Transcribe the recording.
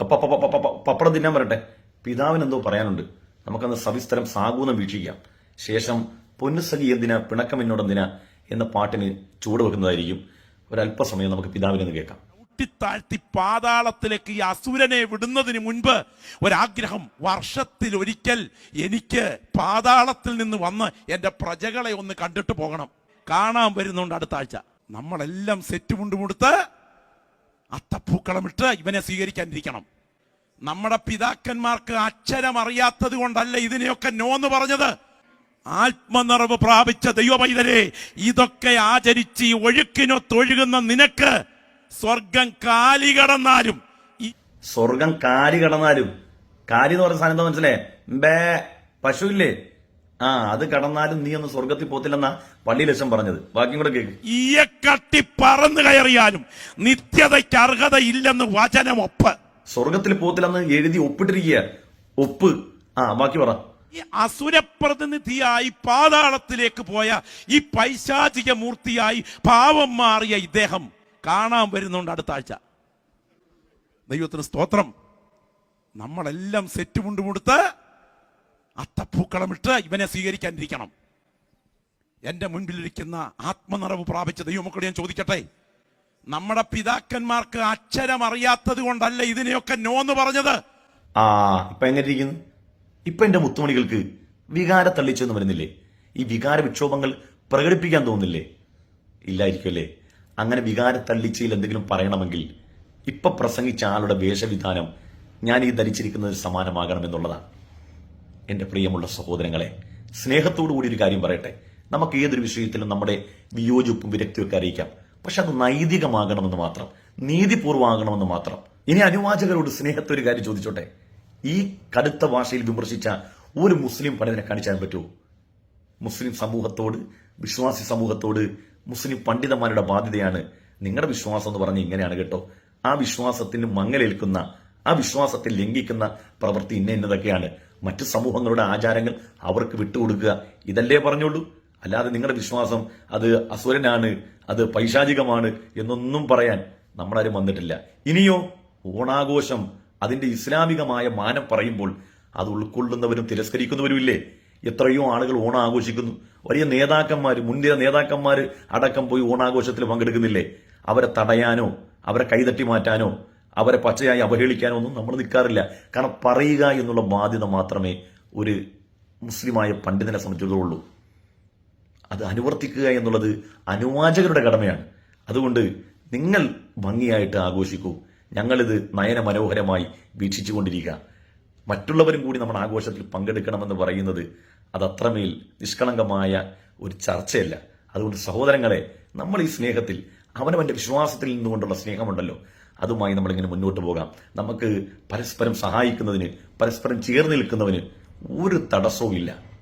പപ്പടം തിന്നാൻ വരട്ടെ. പിതാവിന് എന്തോ പറയാനുണ്ട്. നമുക്കന്ന് സവിസ്തരം സാഗൂനം വീക്ഷിക്കാം. ശേഷം പൊന്നുസഖി എന്തിനാ പിണക്കം എന്നോടെന്തിനാ എന്ന പാട്ടിന് ചൂട് വെക്കുന്നതായിരിക്കും. ഒരല്പസമയം നമുക്ക് പിതാവിനെന്ന് കേൾക്കാം. ഊട്ടിത്താഴ്ത്തി പാതാളത്തിലേക്ക് ഈ അസുരനെ വിടുന്നതിന് മുൻപ് ഒരാഗ്രഹം. വർഷത്തിൽ ഒരിക്കൽ എനിക്ക് പാതാളത്തിൽ നിന്ന് വന്ന് എന്റെ പ്രജകളെ ഒന്ന് കണ്ടിട്ട് പോകണം. കാണാൻ വരുന്നുണ്ട് അടുത്ത ആഴ്ച. നമ്മളെല്ലാം സെറ്റ് മുണ്ടുമുടുത്ത് അത്തപ്പൂക്കളമിട്ട് ഇവനെ സ്വീകരിക്കാനിരിക്കണം. നമ്മുടെ പിതാക്കന്മാർക്ക് അക്ഷരം അറിയാത്തത് കൊണ്ടല്ല ഇതിനെയൊക്കെ നോന്ന് പറഞ്ഞത്. ആത്മനിറവ് പ്രാപിച്ച ദൈവമൈതരെ ഇതൊക്കെ ആചരിച്ച് ഒഴുക്കിനൊത്തൊഴുകുന്ന നിനക്ക് സ്വർഗം കാലി കടന്നാലും. സ്വർഗം കാലി കടന്നാലും. കാലി എന്ന് പറഞ്ഞ സാധനം എന്താ മനസ്സിലേ ബേ പശു ഇല്ലേ ആ അത് കടന്നാലും നീ ഒന്ന് സ്വർഗത്തിൽ പോത്തില്ലെന്നാ പള്ളി ലക്ഷം പറഞ്ഞത്. ബാക്കിയും കൂടെ കേക്ക്. ഈയെ കട്ടി പറന്നു കയറിയാലും നിത്യതയ്ക്ക് അർഹതയില്ലെന്ന് ഒപ്പ് സ്വർഗത്തിൽ പോത്തില്ലെന്ന് എഴുതി ഒപ്പിട്ടിരിക്കുക. ഒപ്പ്. ആ ബാക്കി പറ. ഈ അസുരപ്രതിനിധിയായി പാതാളത്തിലേക്ക് പോയ ഈ പൈശാചിക മൂർത്തിയായി പാവം മാറിയ ഇദ്ദേഹം കാണാൻ വരുന്നുണ്ട് അടുത്ത ആഴ്ച. ദൈവത്തിന് സ്തോത്രം. നമ്മളെല്ലാം സെറ്റ് മുണ്ടുമുടുത്ത് അത്തപ്പൂക്കളമിട്ട് ഇവനെ സ്വീകരിക്കാനിരിക്കണം. എന്റെ മുൻപിലിരിക്കുന്ന ആത്മനിറവ് പ്രാപിച്ച ദൈവമക്കളോട് ഞാൻ ചോദിക്കട്ടെ? നമ്മുടെ പിതാക്കന്മാർക്ക് അക്ഷരം അറിയാത്തത് കൊണ്ടല്ല ഇതിനെയൊക്കെ നോന്ന് പറഞ്ഞത്? ആ ഇപ്പൊ എങ്ങനെ ഇരിക്കുന്നു ഇപ്പൊ എന്റെ മുത്തുമണികൾക്ക് വികാര തള്ളിച്ചെന്ന് വരുന്നില്ലേ? ഈ വികാര വിക്ഷോഭങ്ങൾ പ്രകടിപ്പിക്കാൻ തോന്നില്ലേ ഇല്ലായിരിക്കുമല്ലേ? അങ്ങനെ വികാര തള്ളിച്ചയിൽ എന്തെങ്കിലും പറയണമെങ്കിൽ ഇപ്പൊ പ്രസംഗിച്ച ആളുടെ വേഷവിധാനം ഞാൻ ഈ ധരിച്ചിരിക്കുന്നത് സമാനമാകണം എന്നുള്ളതാണ്. എന്റെ പ്രിയമുള്ള സഹോദരങ്ങളെ സ്നേഹത്തോടു കൂടി ഒരു കാര്യം പറയട്ടെ. നമുക്ക് ഏതൊരു വിഷയത്തിലും നമ്മുടെ വിയോജിപ്പും വിരക്തിയൊക്കെ അറിയിക്കാം. പക്ഷെ അത് നൈതികമാകണമെന്ന് മാത്രം നീതിപൂർവമാകണമെന്ന് മാത്രം. ഇനി അനുവാചകരോട് സ്നേഹത്തെ ഒരു കാര്യം ചോദിച്ചോട്ടെ. ഈ കടുത്ത ഭാഷയിൽ വിമർശിച്ച ഒരു മുസ്ലിം പണ്ഡിതനെ കാണിച്ചാൻ പറ്റുമോ? മുസ്ലിം സമൂഹത്തോട് വിശ്വാസി സമൂഹത്തോട് മുസ്ലിം പണ്ഡിതന്മാരുടെ ബാധ്യതയാണ് നിങ്ങളുടെ വിശ്വാസം എന്ന് പറഞ്ഞ് ഇങ്ങനെയാണ് കേട്ടോ. ആ വിശ്വാസത്തിന് മങ്ങലേൽക്കുന്ന ആ വിശ്വാസത്തെ ലംഘിക്കുന്ന പ്രവൃത്തി ഇന്ന ഇന്നതൊക്കെയാണ്. മറ്റു സമൂഹങ്ങളുടെ ആചാരങ്ങൾ അവർക്ക് വിട്ടുകൊടുക്കുക. ഇതല്ലേ പറഞ്ഞോളൂ? അല്ലാതെ നിങ്ങളുടെ വിശ്വാസം അത് അസുരനാണ് അത് പൈശാചികമാണ് എന്നൊന്നും പറയാൻ നമ്മളാരും വന്നിട്ടില്ല. ഇനിയോ ഓണാഘോഷം അതിന്റെ ഇസ്ലാമികമായ മാനം പറയുമ്പോൾ അത് ഉൾക്കൊള്ളുന്നവരും തിരസ്കരിക്കുന്നവരുമില്ലേ? എത്രയോ ആളുകൾ ഓണം ആഘോഷിക്കുന്നു വലിയ നേതാക്കന്മാർ മുൻനിര നേതാക്കന്മാർ അടക്കം പോയി ഓണാഘോഷത്തിൽ പങ്കെടുക്കുന്നില്ലേ? അവരെ തടയാനോ അവരെ കൈതട്ടി മാറ്റാനോ അവരെ പച്ചയായി അവഹേളിക്കാനൊന്നും നമ്മൾ നിൽക്കാറില്ല. കാരണം പറയുക എന്നുള്ള ബാധ്യത മാത്രമേ ഒരു മുസ്ലിമായ പണ്ഡിതനെ സംബന്ധിച്ചിടത്തോളൂ അത് അനുവർത്തിക്കുക എന്നുള്ളത് അനുവാചകരുടെ കടമയാണ്. അതുകൊണ്ട് നിങ്ങൾ ഭംഗിയായിട്ട് ആഘോഷിക്കൂ. ഞങ്ങളിത് നയന മനോഹരമായി വീക്ഷിച്ചുകൊണ്ടിരിക്കുക. മറ്റുള്ളവരും കൂടി നമ്മുടെ ആഘോഷത്തിൽ പങ്കെടുക്കണമെന്ന് പറയുന്നത് അത് അത്രമേൽ നിഷ്കളങ്കമായ ഒരു ചർച്ചയല്ല. അതുകൊണ്ട് സഹോദരങ്ങളെ നമ്മൾ ഈ സ്നേഹത്തിൽ അവനവന്റെ വിശ്വാസത്തിൽ നിന്നുകൊണ്ടുള്ള സ്നേഹമുണ്ടല്ലോ. അതുമായി നമ്മളിങ്ങനെ മുന്നോട്ട് പോകാം. നമുക്ക് പരസ്പരം സഹായിക്കുന്നതിന് പരസ്പരം ചേർന്ന് നിൽക്കുന്നതിന് ഒരു തടസ്സവും ഇല്ല